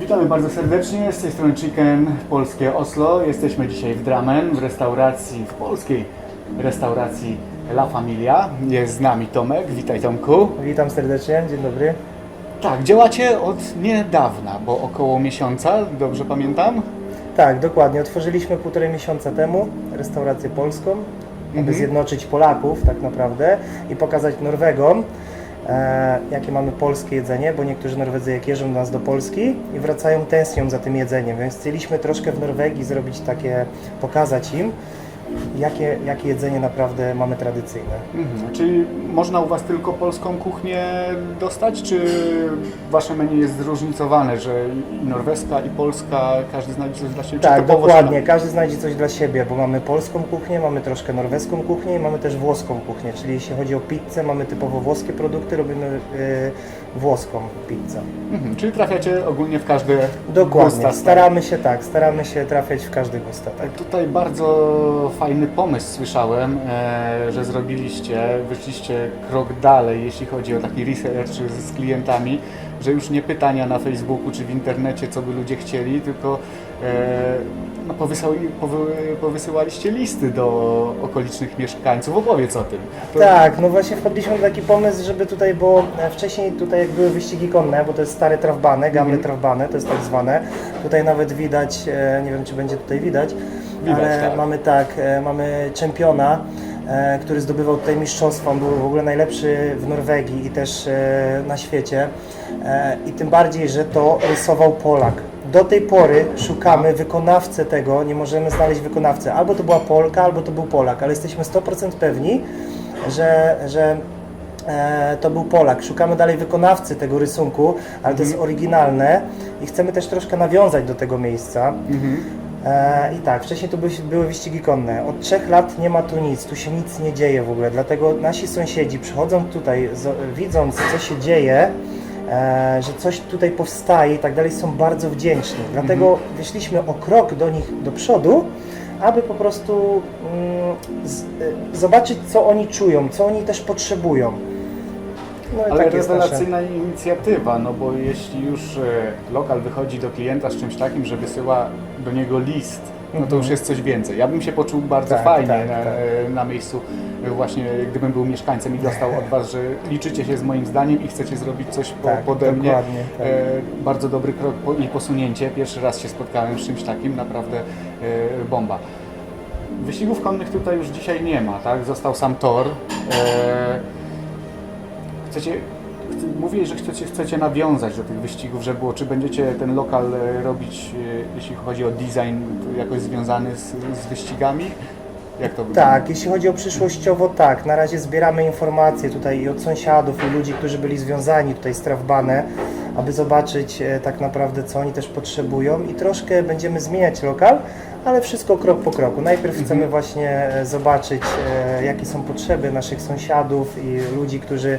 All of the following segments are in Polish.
Witamy bardzo serdecznie, z tej strony Chicken Polskie Oslo. Jesteśmy dzisiaj w Dramen, w restauracji, w polskiej restauracji La Familia. Jest z nami Tomek, witaj Tomku. Witam serdecznie, dzień dobry. Tak, działacie od niedawna, bo około miesiąca, dobrze pamiętam? Tak, dokładnie. Otworzyliśmy półtorej miesiąca temu restaurację polską, aby Mhm. zjednoczyć Polaków tak naprawdę i pokazać Norwegom, e, jakie mamy polskie jedzenie, bo niektórzy Norwedzy jak jeżdżą do nas do Polski i wracają tęsknią za tym jedzeniem, więc chcieliśmy troszkę w Norwegii zrobić takie, pokazać im, jakie, jakie jedzenie naprawdę mamy tradycyjne. Mhm. Czyli można u Was tylko polską kuchnię dostać, czy Wasze menu jest zróżnicowane, że i norweska, i polska, każdy znajdzie coś dla siebie? czy Tak, typowo dokładnie. Każdy znajdzie coś dla siebie, bo mamy polską kuchnię, mamy troszkę norweską kuchnię i mamy też włoską kuchnię. Czyli jeśli chodzi o pizzę, mamy typowo włoskie produkty, robimy y, włoską pizzę. Mhm. Czyli trafiacie ogólnie w każde Dokładnie. gusta, Staramy się tak, staramy się trafiać w każdy gusta. Tak. Tutaj bardzo fajny pomysł słyszałem, e, że zrobiliście, wyszliście krok dalej, jeśli chodzi o taki research z klientami, że już nie pytania na Facebooku czy w internecie, co by ludzie chcieli, tylko e, no, powysyłali, powy, powysyłaliście listy do okolicznych mieszkańców. Opowiedz o tym. To- Tak, no właśnie wpadliśmy na taki pomysł, żeby tutaj, bo wcześniej tutaj jak były wyścigi konne, bo to jest stare trawbane, gamle Mhm. trawbane, to jest tak zwane. Tutaj nawet widać, e, nie wiem czy będzie tutaj widać, Widać, ale tak. mamy tak, e, mamy czempiona, e, który zdobywał tutaj mistrzostwa, on był w ogóle najlepszy w Norwegii i też e, na świecie. I tym bardziej, że to rysował Polak. Do tej pory szukamy wykonawcę tego, nie możemy znaleźć wykonawcy. Albo to była Polka, albo to był Polak, ale jesteśmy 100% pewni, że, że to był Polak. Szukamy dalej wykonawcy tego rysunku, ale to jest oryginalne i chcemy też troszkę nawiązać do tego miejsca. Mhm. E, I tak, wcześniej tu były, wyścigi konne. Od trzech lat nie ma tu nic, tu się nic nie dzieje w ogóle. Dlatego nasi sąsiedzi przychodzą tutaj, widząc co się dzieje, e, że coś tutaj powstaje i tak dalej, są bardzo wdzięczni. Dlatego wyszliśmy o krok do nich do przodu, aby po prostu mm, z, e, zobaczyć, co oni czują, co oni też potrzebują. No i Ale tak jest rewelacyjna inicjatywa, no bo jeśli już e, lokal wychodzi do klienta z czymś takim, że wysyła do niego list, no to Mhm. już jest coś więcej. Ja bym się poczuł bardzo Tak, fajnie tak, na, tak. e, na miejscu, e, właśnie gdybym był mieszkańcem i dostał od Was, że liczycie się z moim zdaniem i chcecie zrobić coś po, Tak, pode mnie. dokładnie, tak. E, bardzo dobry krok po, i posunięcie. Pierwszy raz się spotkałem z czymś takim, naprawdę e, bomba. Wyścigów konnych tutaj już dzisiaj nie ma, tak? Został sam tor. E, chcecie, chce- mówię, że chcecie, chcecie nawiązać do tych wyścigów, że było, czy będziecie ten lokal e, robić, e, jeśli chodzi o design, jakoś związany z, z wyścigami? Jak to? Tak, jeśli chodzi o przyszłościowo, tak. Na razie zbieramy informacje tutaj i od sąsiadów, i ludzi, którzy byli związani tutaj z Trawbane, aby zobaczyć e, tak naprawdę, co oni też potrzebują i troszkę będziemy zmieniać lokal, ale wszystko krok po kroku. Najpierw chcemy właśnie e, zobaczyć, e, jakie są potrzeby naszych sąsiadów i ludzi, którzy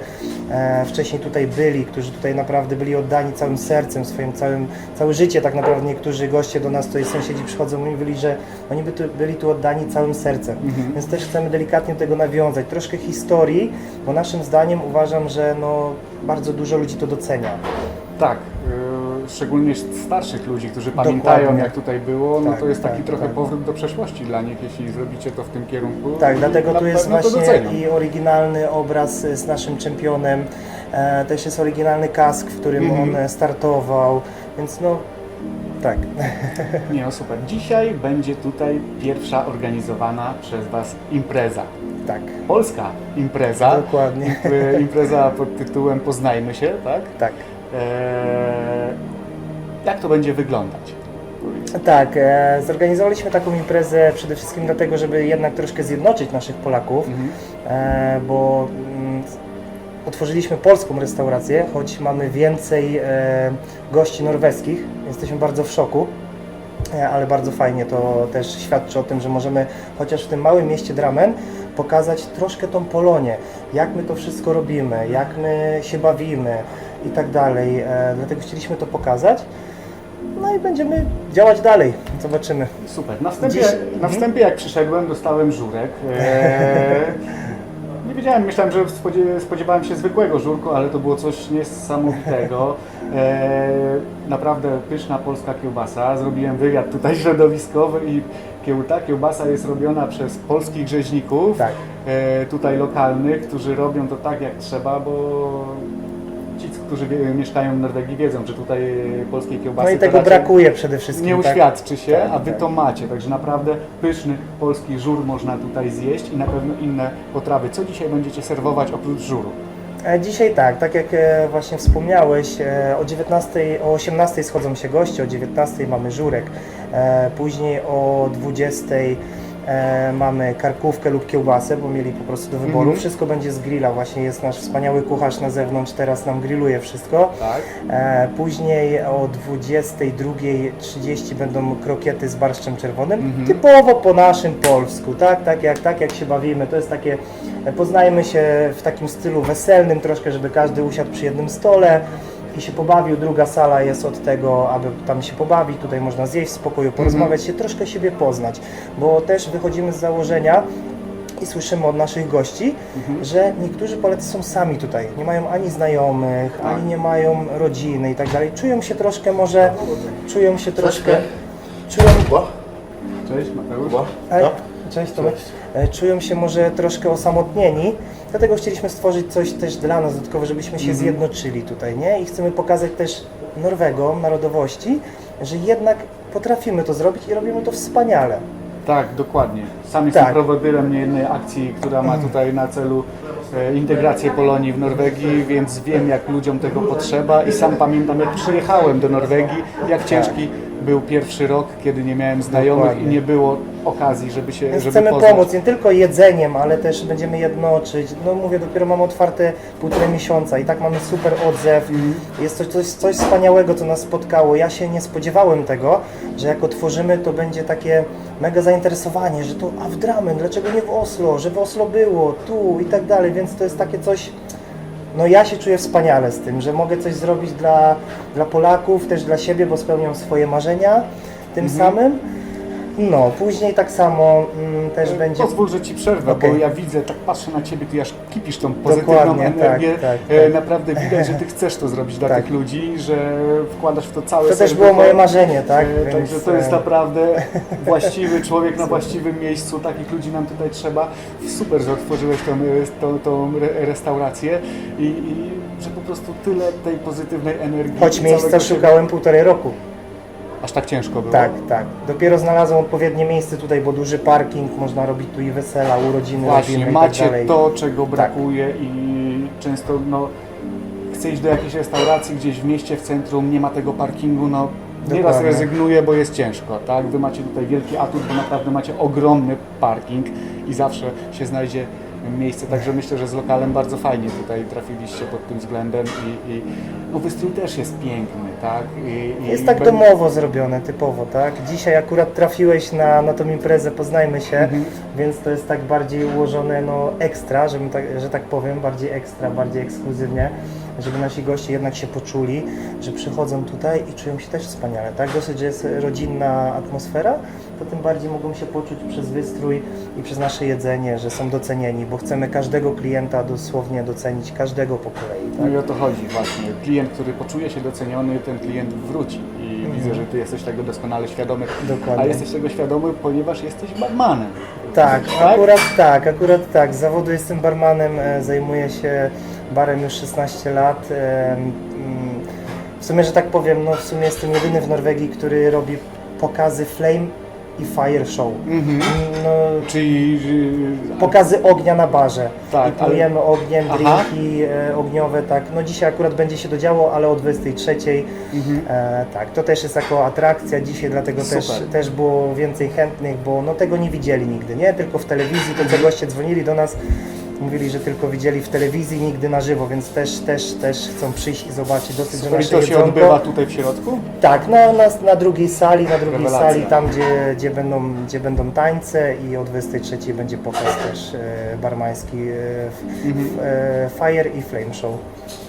e, wcześniej tutaj byli, którzy tutaj naprawdę byli oddani całym sercem, swoim całym, całe życie tak naprawdę. Niektórzy goście do nas, tutaj sąsiedzi przychodzą i mówili, że oni by tu, byli tu oddani całym sercem. Więc też chcemy delikatnie do tego nawiązać. Troszkę historii, bo naszym zdaniem uważam, że no, bardzo dużo ludzi to docenia. Tak, szczególnie starszych ludzi, którzy pamiętają Dokładnie. jak tutaj było, no Tak, to jest taki tak, trochę tak. powrót do przeszłości dla nich, jeśli zrobicie to w tym kierunku. Tak, dlatego na tu jest pewno to właśnie docenią. i oryginalny obraz z naszym czempionem, e, też jest oryginalny kask, w którym Mhm. on e, startował, więc no tak. Nie, no super. Dzisiaj będzie tutaj pierwsza organizowana przez Was impreza. tak, Polska impreza. dokładnie. Impreza pod tytułem Poznajmy się, tak? Tak. E, jak to będzie wyglądać? Tak, e, zorganizowaliśmy taką imprezę przede wszystkim dlatego, żeby jednak troszkę zjednoczyć naszych Polaków, Mhm. e, bo mm, otworzyliśmy polską restaurację, choć mamy więcej e, gości norweskich, jesteśmy bardzo w szoku. E, Ale bardzo fajnie to też świadczy o tym, że możemy chociaż w tym małym mieście Dramen pokazać troszkę tą Polonię, jak my to wszystko robimy, jak my się bawimy i tak dalej. E, Dlatego chcieliśmy to pokazać. No i będziemy działać dalej. Zobaczymy. Super. Na wstępie, Dziś- na Mhm. wstępie jak przyszedłem, dostałem żurek. E, nie wiedziałem myślałem, że spodzie- spodziewałem się zwykłego żurku, ale to było coś niesamowitego. E, naprawdę pyszna polska kiełbasa. Zrobiłem wywiad tutaj środowiskowy i kieł, ta kiełbasa jest robiona przez polskich rzeźników, Tak. e, tutaj lokalnych, którzy robią to tak jak trzeba, bo którzy mieszkają w Norwegii wiedzą, że tutaj polskiej kiełbasy No i tego brakuje przede wszystkim. nie tak? uświadczy się, Tak, a wy tak. to macie, także naprawdę pyszny polski żur można tutaj zjeść i na pewno inne potrawy. Co dzisiaj będziecie serwować oprócz żuru? E, Dzisiaj tak, tak jak e, właśnie wspomniałeś, e, o 19, o 18 schodzą się goście, o 19 mamy żurek, później o 20 e, mamy karkówkę lub kiełbasę, bo mieli po prostu do wyboru. Mhm. Wszystko będzie z grilla, właśnie jest nasz wspaniały kucharz na zewnątrz, teraz nam grilluje wszystko. Tak. E, Później o 22.30 będą krokiety z barszczem czerwonym. Mhm. Typowo po naszym polsku, tak? Tak jak, tak jak się bawimy. To jest takie, e, poznajmy się w takim stylu weselnym troszkę, żeby każdy usiadł przy jednym stole i się pobawił. Druga sala jest od tego, aby tam się pobawić. Tutaj można zjeść w spokoju, porozmawiać się, troszkę siebie poznać, bo też wychodzimy z założenia, i słyszymy od naszych gości, że niektórzy Polacy są sami tutaj, nie mają ani znajomych, Tak. ani nie mają rodziny i tak dalej. Czują się troszkę może, czują się troszkę, czują, Cześć Mateusz. ale, cześć Tomek, czują się może troszkę osamotnieni, dlatego chcieliśmy stworzyć coś też dla nas dodatkowo, żebyśmy się zjednoczyli tutaj, nie? I chcemy pokazać też Norwegom, narodowości, że jednak potrafimy to zrobić i robimy to wspaniale. Tak, dokładnie. Sam Tak. jestem prowodyrem niejednej akcji, która ma tutaj na celu e, integrację Polonii w Norwegii, więc wiem jak ludziom tego potrzeba i sam pamiętam jak przyjechałem do Norwegii, jak ciężki był pierwszy rok, kiedy nie miałem znajomych Dokładnie. i nie było okazji, żeby się Więc żeby chcemy poznać. pomóc nie tylko jedzeniem, ale też będziemy jednoczyć. No mówię, dopiero mam otwarte półtorej miesiąca i tak mamy super odzew. Mhm. Jest to coś, coś wspaniałego, co nas spotkało. Ja się nie spodziewałem tego, że jak otworzymy, to będzie takie mega zainteresowanie, że to a w Dramen, dlaczego nie w Oslo, że w Oslo było, tu i tak dalej, więc to jest takie coś, no ja się czuję wspaniale z tym, że mogę coś zrobić dla, dla Polaków, też dla siebie, bo spełniam swoje marzenia tym Mhm. samym. No, później tak samo mm, też będzie... Pozwól, że Ci przerwę, Okej. bo ja widzę, tak patrzę na Ciebie, Ty aż kipisz tą pozytywną Dokładnie, tak, energię. tak, E, tak. Naprawdę widać, że Ty chcesz to zrobić dla Tak. tych ludzi, że wkładasz w to całe To też serducho. było moje marzenie, tak? E, Więc, Także to jest e, naprawdę właściwy człowiek na właściwym miejscu. Takich ludzi nam tutaj trzeba. Super, że otworzyłeś tą, e, tą, tą re- restaurację i, i że po prostu tyle tej pozytywnej energii. Choć miejsca całego siebie- szukałem półtorej roku. Aż tak ciężko było. Tak, tak. Dopiero znalazłem odpowiednie miejsce tutaj, bo duży parking, można robić tu i wesela, urodziny Właśnie, robimy i macie tak dalej. to, czego brakuje i często no, chcę iść do jakiejś restauracji gdzieś w mieście, w centrum, nie ma tego parkingu, no nieraz Dokładnie. rezygnuję, bo jest ciężko, tak? Wy macie tutaj wielki atut, bo naprawdę macie ogromny parking i zawsze się znajdzie miejsce, także myślę, że z lokalem bardzo fajnie tutaj trafiliście pod tym względem i, i no, wystrój też jest piękny, tak? I, i Jest tak domowo zrobione, typowo, tak? Dzisiaj akurat trafiłeś na, na tą imprezę, poznajmy się, Mhm. więc to jest tak bardziej ułożone, no ekstra, żebym tak, że tak powiem, bardziej ekstra, bardziej ekskluzywnie, żeby nasi goście jednak się poczuli, że przychodzą tutaj i czują się też wspaniale, tak? Dosyć, że jest rodzinna atmosfera, to tym bardziej mogą się poczuć przez wystrój i przez nasze jedzenie, że są docenieni, bo chcemy każdego klienta dosłownie docenić, każdego po kolei, No tak? i o to chodzi właśnie. Klient, który poczuje się doceniony, ten klient wróci. I widzę, że Ty jesteś tego doskonale świadomy. Mhm. Dokładnie. A jesteś tego świadomy, ponieważ jesteś barmanem. Tak, Tak? akurat tak, akurat tak. Z zawodu jestem barmanem, e, zajmuję się barem już 16 lat. mm, W sumie, że tak powiem, no w sumie jestem jedyny w Norwegii, który robi pokazy flame i fire show. Mhm. No, Czyli... y, pokazy ognia na barze. Tak, I plujemy ogniem, Aha. drinki e, ogniowe, tak. No dzisiaj akurat będzie się dodziało, ale o 23. Mhm. E, tak, to też jest jako atrakcja dzisiaj, dlatego też, też było więcej chętnych, bo no tego nie widzieli nigdy, nie? Tylko w telewizji, to co goście dzwonili do nas, mówili, że tylko widzieli w telewizji, nigdy na żywo, więc też, też, też chcą przyjść i zobaczyć dosyć, że nasze to się jedzonko... odbywa tutaj w środku? Tak, na, na, na drugiej sali, na drugiej Rewelacja. sali, tam gdzie, gdzie, będą, gdzie będą tańce i o 23 będzie pokaz też e, barmański e, f, Mhm. f, e, Fire i Flame Show.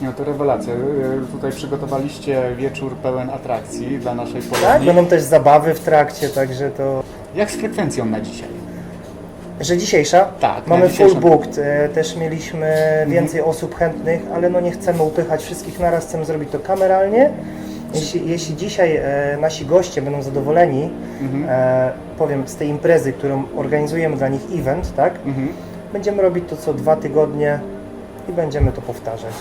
No to rewelacja. Y, Tutaj przygotowaliście wieczór pełen atrakcji dla naszej Tak, Polonii. będą też zabawy w trakcie, także to... Jak z frekwencją na dzisiaj? Że dzisiejsza? Tak, na Mamy dzisiejszą. full booked. E, Też mieliśmy więcej osób chętnych, ale no nie chcemy upychać wszystkich naraz, chcemy zrobić to kameralnie. Jeśli, jeśli dzisiaj e, nasi goście będą zadowoleni, Mhm. e, powiem, z tej imprezy, którą organizujemy dla nich event, tak? Mhm. Będziemy robić to co dwa tygodnie i będziemy to powtarzać.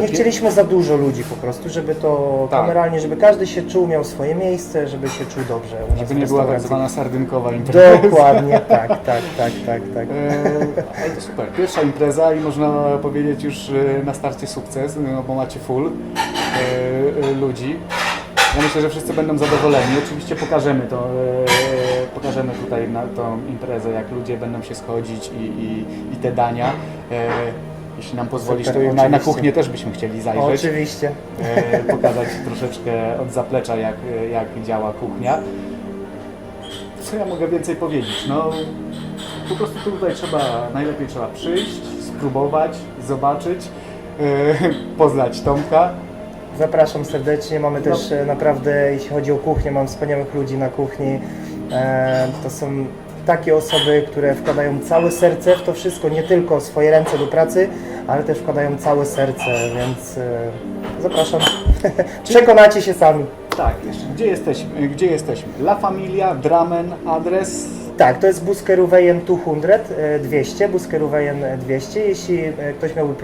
Nie chcieliśmy za dużo ludzi po prostu, żeby to Tak. kameralnie, żeby każdy się czuł, miał swoje miejsce, żeby się czuł dobrze. u nas Żeby w nie była tak restauracji. zwana sardynkowa impreza. Dokładnie, tak, tak, tak, tak, tak. E, ale to super. Pierwsza impreza i można powiedzieć już e, na starcie sukces, no bo macie full e, e, ludzi. Ja myślę, że wszyscy będą zadowoleni. Oczywiście pokażemy to, e, pokażemy tutaj na tą imprezę, jak ludzie będą się schodzić i, i, i te dania. E, jeśli nam pozwolisz, Super, to na, na oczywiście. kuchnię też byśmy chcieli zajrzeć. Oczywiście. e, pokazać troszeczkę od zaplecza, jak, jak działa kuchnia. Co ja mogę więcej powiedzieć? No, po prostu tutaj trzeba, najlepiej trzeba przyjść, spróbować, zobaczyć, e, poznać Tomka. Zapraszam serdecznie. Mamy No. też e, naprawdę, jeśli chodzi o kuchnię, mam wspaniałych ludzi na kuchni. E, to są takie osoby, które wkładają całe serce w to wszystko, nie tylko swoje ręce do pracy, ale też wkładają całe serce, więc e, zapraszam. Przekonacie się sami. Tak, jeszcze, gdzie jesteśmy? Gdzie jesteśmy? La Familia, Dramen, adres. Tak, to jest Buskeruwejen 200, e, 200, Buskeruwejen 200. Jeśli e, ktoś miałby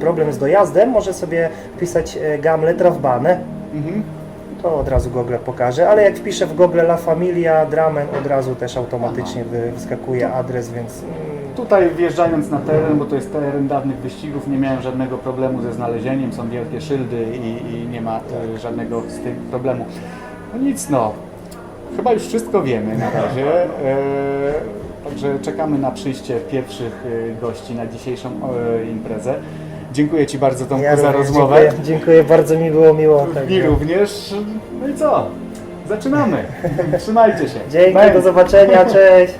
problem z dojazdem, może sobie wpisać e, gamle Trawbane. Mhm. To od razu Google pokaże, ale jak wpiszę w Google La Familia Dramen, od razu też automatycznie wy, wyskakuje adres, więc mm, Tutaj wjeżdżając na teren, bo to jest teren dawnych wyścigów, nie miałem żadnego problemu ze znalezieniem, są wielkie szyldy i, i nie ma e, żadnego z tym problemu. No nic no, chyba już wszystko wiemy na razie, e, także czekamy na przyjście pierwszych e, gości na dzisiejszą e, imprezę. Dziękuję Ci bardzo Tomku ja za również rozmowę. Dziękuję, dziękuję, bardzo mi było miło. Mi także- również. No i co? Zaczynamy. Trzymajcie się. Dzięki, Bye. do zobaczenia, cześć.